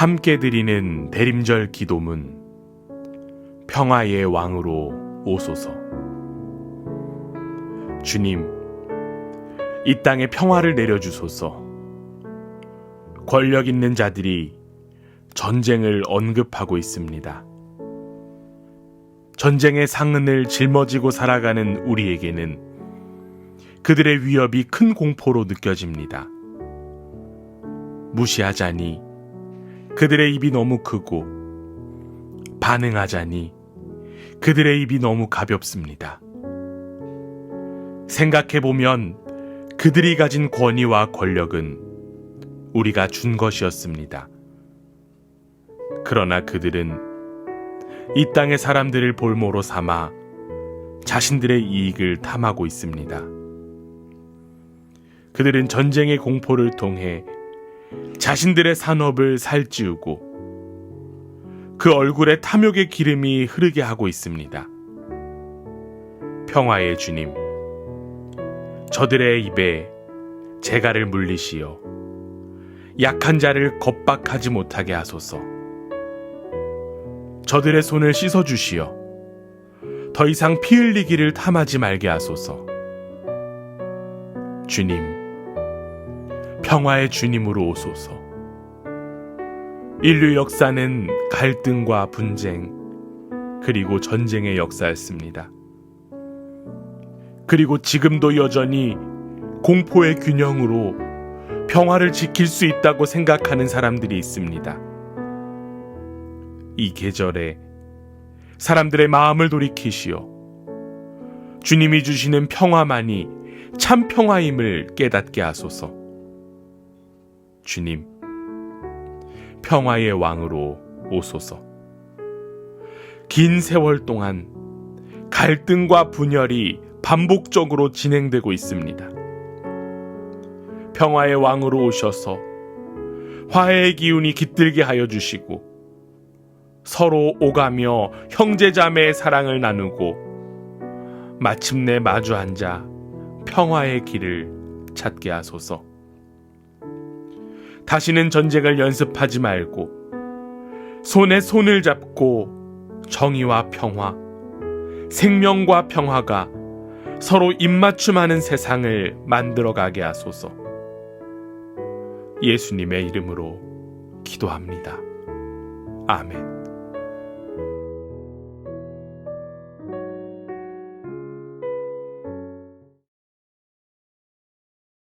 함께 드리는 대림절 기도문 평화의 왕으로 오소서. 주님, 이 땅에 평화를 내려주소서. 권력 있는 자들이 전쟁을 언급하고 있습니다. 전쟁의 상흔을 짊어지고 살아가는 우리에게는 그들의 위협이 큰 공포로 느껴집니다. 무시하자니 그들의 입이 너무 크고 반응하자니 그들의 입이 너무 가볍습니다. 생각해보면 그들이 가진 권위와 권력은 우리가 준 것이었습니다. 그러나 그들은 이 땅의 사람들을 볼모로 삼아 자신들의 이익을 탐하고 있습니다. 그들은 전쟁의 공포를 통해 자신들의 산업을 살찌우고 그 얼굴에 탐욕의 기름이 흐르게 하고 있습니다. 평화의 주님, 저들의 입에 재갈을 물리시어 약한 자를 겁박하지 못하게 하소서. 저들의 손을 씻어 주시어 더 이상 피 흘리기를 탐하지 말게 하소서. 주님, 평화의 주님으로 오소서. 인류 역사는 갈등과 분쟁, 그리고 전쟁의 역사였습니다. 그리고 지금도 여전히 공포의 균형으로 평화를 지킬 수 있다고 생각하는 사람들이 있습니다. 이 계절에 사람들의 마음을 돌이키시어 주님이 주시는 평화만이 참 평화임을 깨닫게 하소서. 주님, 평화의 왕으로 오소서. 긴 세월 동안 갈등과 분열이 반복적으로 진행되고 있습니다. 평화의 왕으로 오셔서 화해의 기운이 깃들게 하여 주시고 서로 오가며 형제자매의 사랑을 나누고 마침내 마주 앉아 평화의 길을 찾게 하소서. 다시는 전쟁을 연습하지 말고 손에 손을 잡고 정의와 평화, 생명과 평화가 서로 입맞춤하는 세상을 만들어가게 하소서. 예수님의 이름으로 기도합니다. 아멘.